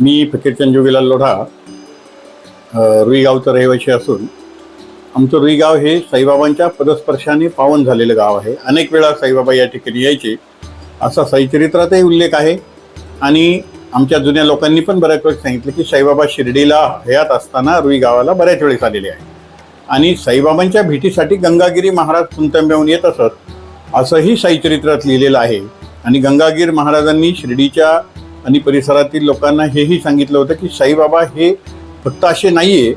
मी फकीरचंद जोगीलाल लोढा रुईगावचं रहिवाशी असून आमचं रुईगाव हे साईबाबांच्या पदस्पर्शाने पावन झालेलं गाव आहे. अनेक वेळा साईबाबा या ठिकाणी यायचे. असा साईचरित्रातही उल्लेख आहे. आणि आमच्या जुन्या लोकांनी पण बऱ्याच वेळेस सांगितलं की साईबाबा शिर्डीला हयात असताना रुई गावाला बऱ्याच वेळेस आलेले आहे. आणि साईबाबांच्या भेटीसाठी गंगागिरी महाराज कुंतंब्याहून येत असत असंही साईचरित्रात लिहिलेलं आहे. आणि गंगागीर महाराजांनी शिर्डीच्या आणि परिसरातील लोकांना हेही सांगितलं होतं की साईबाबा हे फक्त असे नाही आहे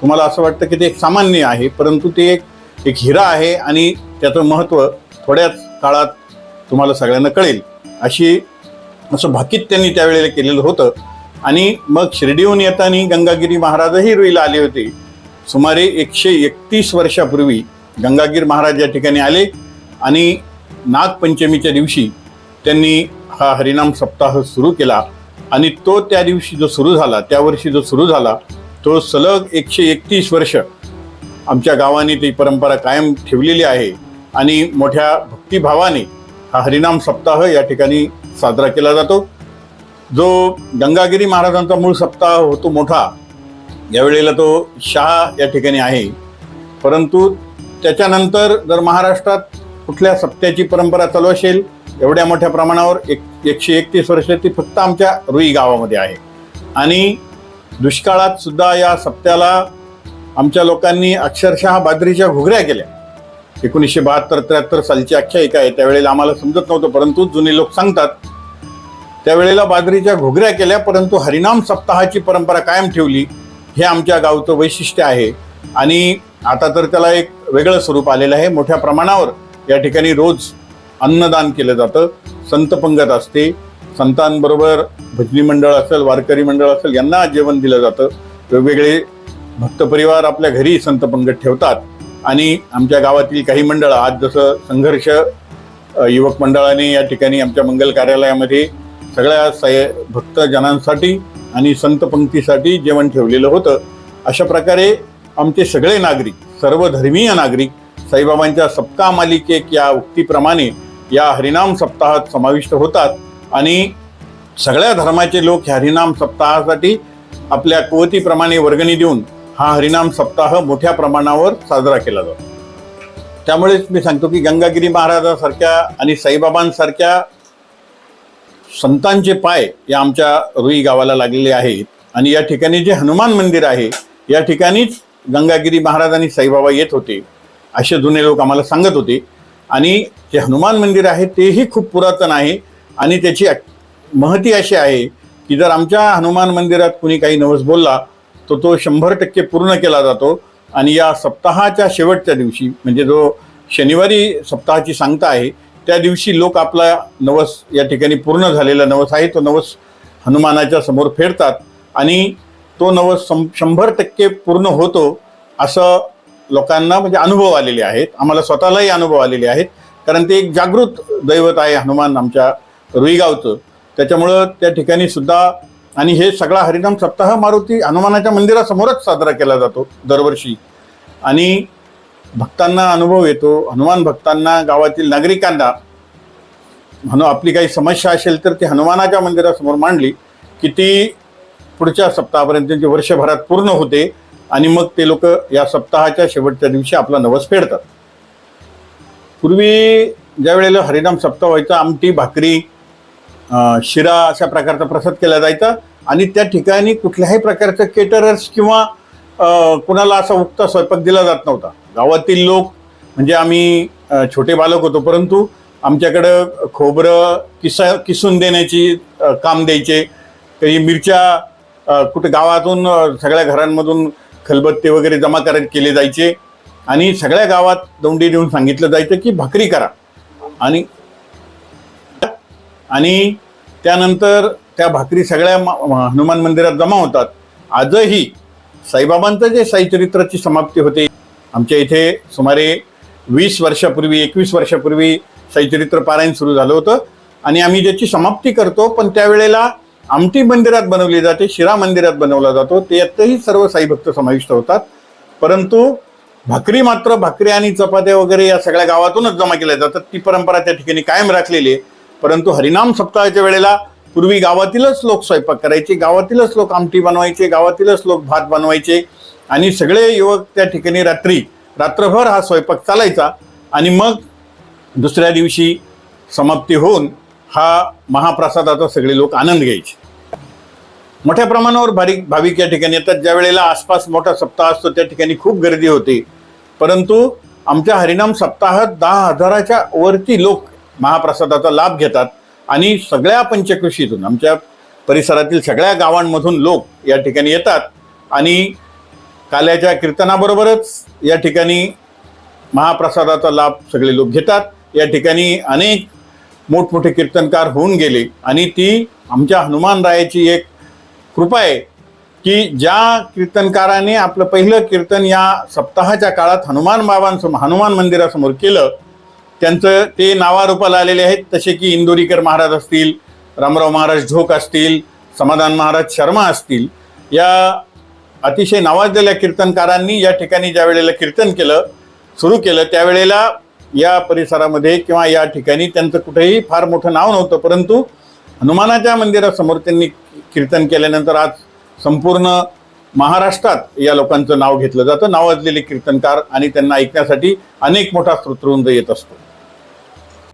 तुम्हाला असं वाटतं की ते एक सामान्य आहे परंतु ते एक एक हिरा आहे आणि त्याचं महत्त्व थोड्याच काळात तुम्हाला सगळ्यांना कळेल. अशी असं भाकीत त्यांनी त्यावेळेला केलेलं होतं. आणि मग शिर्डीहून येताना गंगागिरी महाराजही रुईला आले होते. सुमारे एकशे एकतीस वर्षापूर्वी गंगागीर महाराज या ठिकाणी आले आणि नागपंचमीच्या दिवशी त्यांनी हा हरिनाम सप्ताह सुरू केला आणि तो त्या दिवशी जो सुरू झाला त्या वर्षी जो सुरू झाला तो सलग एकशे एकतीस वर्ष आमच्या गावाने ती परंपरा कायम ठेवलेली आहे आणि मोठ्या भक्तिभावाने हा हरिनाम सप्ताह या ठिकाणी साजरा केला जातो. जो गंगागिरी महाराजांचा मूळ सप्ताह होतो मोठा यावेळेला तो शहा या ठिकाणी आहे. परंतु त्याच्यानंतर जर महाराष्ट्रात कुठल्या सप्त्याची परंपरा चालू असेल एवढ्या मोठ्या प्रमाणावर एक एकशे एकतीस वर्ष ती फक्त आमच्या रुई गावामध्ये आहे. आणि दुष्काळात सुद्धा या सप्त्याला आमच्या लोकांनी अक्षरशः बाजरीच्या घुगऱ्या केल्या. एकोणीसशे बहात्तर त्र्याहत्तर सालची आख्यायिका आहे. त्यावेळेला आम्हाला समजत नव्हतं परंतु जुने लोक सांगतात त्यावेळेला बाजरीच्या घुगऱ्या केल्या परंतु हरिनाम सप्ताहाची परंपरा कायम ठेवली. हे आमच्या गावचं वैशिष्ट्य आहे. आणि आता तर त्याला एक वेगळं स्वरूप आलेलं आहे. मोठ्या प्रमाणावर या ठिकाणी रोज अन्नदान केलं जातं. संत पंगत असते. संतांबरोबर भजनी मंडळ असेल वारकरी मंडळ असेल यांना जेवण दिलं जातं. वेगवेगळे भक्त परिवार आपल्या घरी संत पंगत ठेवतात. आणि आमच्या गावातील काही मंडळं आज जसं संघर्ष युवक मंडळाने या ठिकाणी आमच्या मंगल कार्यालयामध्ये सगळ्या सय भक्तजनांसाठी आणि संत पंक्तीसाठी जेवण ठेवलेलं होतं. अशा प्रकारे आमचे सगळे नागरिक सर्व धर्मीय नागरिक साईबाबांच्या सप्ताह मालिकेक या उक्तीप्रमाणे या हरिनाम सप्ताहात समाविष्ट होतात. आणि सगळ्या धर्माचे लोक ह्या हरिनाम सप्ताहासाठी आपल्या कुवतीप्रमाणे वर्गणी देऊन हा हरिनाम सप्ताह मोठ्या प्रमाणावर साजरा केला जातो. त्यामुळेच मी सांगतो की गंगागिरी महाराजासारख्या आणि साईबाबांसारख्या संतांचे पाय या आमच्या रुई गावाला लागलेले आहेत. आणि या ठिकाणी जे हनुमान मंदिर आहे या ठिकाणीच गंगागिरी महाराज आणि साईबाबा येत होते. असे जुने लोक आम्हाला सांगत होते. आणि जे हनुमान मंदिर आहे तेही खूप पुरातन आहे. आणि त्याची महती अशी आहे की जर आमच्या हनुमान मंदिरात कुणी काही नवस बोलला तर तो शंभर टक्के पूर्ण केला जातो. आणि या सप्ताहाच्या शेवटच्या दिवशी म्हणजे जो शनिवारी सप्ताहाची सांगता आहे त्या दिवशी लोक आपला नवस या ठिकाणी पूर्ण झालेला नवस आहे तो नवस हनुमानाच्या समोर फेडतात आणि तो नवस सं शंभर टक्के पूर्ण होतो असं लोकांना म्हणजे अनुभव आलेले आहेत. आम्हाला स्वतःलाही अनुभव आलेले आहेत. कारण ते एक जागृत दैवत आहे हनुमान आमच्या रुईगावचं. त्याच्यामुळं त्या ठिकाणी सुद्धा आणि हे सगळा हरिनाम सप्ताह मारुती हनुमानाच्या मंदिरासमोरच साजरा केला जातो दरवर्षी. आणि भक्तांना अनुभव येतो. हनुमान भक्तांना गावातील नागरिकांना हनु आपली काही समस्या असेल तर ती हनुमानाच्या मंदिरासमोर मांडली की ती पुढच्या सप्ताहापर्यंत वर्षभरात पूर्ण होते. आणि मग ते लोक या सप्ताहाच्या शेवटच्या दिवशी आपला नवस फेडतात. पूर्वी ज्या वेळेला हरिनाम सप्ताह व्हायचा आमटी भाकरी शिरा अशा प्रकारचा प्रसाद केला जायचा आणि त्या ठिकाणी कुठल्याही प्रकारचं केटरर्स किंवा कुणाला असा उक्ता स्वयंपाक दिला जात नव्हता. गावातील लोक म्हणजे आम्ही छोटे बालक होतो परंतु आमच्याकडं खोबरं किसा किसून देण्याची काम द्यायचे. काही मिरच्या कुठे गावातून सगळ्या घरांमधून खलबत्ते वगैरे जमा कर केले जायचे. आणि सगळ्या गावात दोंडी देऊन सांगितलं जायचं की भाकरी करा. आणि आणि त्यानंतर त्या भाकरी सगळ्या म- हनुमान मंदिरात जमा होतात. आजही साईबाबांचं जे साईचरित्राची समाप्ती होते आमच्या इथे सुमारे वीस वर्षापूर्वी एकवीस वर्षापूर्वी साईचरित्र पारायण सुरू झालं होतं. आणि आम्ही ज्याची समाप्ती करतो पण त्यावेळेला आमटी मंदिरात बनवली जाते शिरा मंदिरात बनवला जातो. त्यातही सर्व साईभक्त समाविष्ट होतात. परंतु भाकरी मात्र भाकरी आणि चपात्या वगैरे या सगळ्या गावातूनच जमा केल्या जातात. ती परंपरा त्या ठिकाणी कायम राखलेली आहे. परंतु हरिनाम सप्ताहाच्या वेळेला पूर्वी गावातीलच लोक स्वयंपाक करायचे गावातीलच लोक आमटी बनवायचे गावातीलच लोक भात बनवायचे आणि सगळे युवक त्या ठिकाणी रात्री रात्रभर हा स्वयंपाक चालायचा आणि मग दुसऱ्या दिवशी समाप्ती होऊन हा महाप्रसादाचा सगळे लोक आनंद घ्यायचे. मोठ्या प्रमाणावर भारी भाविक या ठिकाणी येतात. ज्या वेळेला आसपास मोठा सप्ताह असतो त्या ठिकाणी खूप गर्दी होते. परंतु आमच्या हरिनाम सप्ताहात दहा हजाराच्या वरती लोक महाप्रसादाचा लाभ घेतात. आणि सगळ्या पंचकृषीतून आमच्या परिसरातील सगळ्या गावांमधून लोक या ठिकाणी येतात. आणि काल्याच्या कीर्तनाबरोबरच या ठिकाणी महाप्रसादाचा लाभ सगळे लोक घेतात. या ठिकाणी अनेक मोठमोठे कीर्तनकार होऊन गेले. आणि ती आमच्या हनुमानरायाची एक कृपा आहे की ज्या कीर्तनकाराने आपलं पहिलं कीर्तन या सप्ताहाच्या काळात हनुमान बाबांसमोर हनुमान मंदिरासमोर केलं त्यांचं ते नावारूपाला आलेले आहेत. तसे की इंदोरीकर महाराज असतील रामराव महाराज झोक असतील समाधान महाराज शर्मा असतील या अतिशय नावाजलेल्या कीर्तनकारांनी या ठिकाणी ज्या वेळेला कीर्तन केलं सुरू केलं त्यावेळेला या परिसरामध्ये किंवा या ठिकाणी त्यांचं कुठेही फार मोठं नाव नव्हतं परंतु हनुमानाच्या मंदिरासमोर त्यांनी कीर्तन केल्यानंतर आज संपूर्ण महाराष्ट्रात या लोकांचं नाव घेतलं जातं. नावाजलेले कीर्तनकार आणि त्यांना ऐकण्यासाठी अनेक मोठा स्रोतवृंद येत असतो.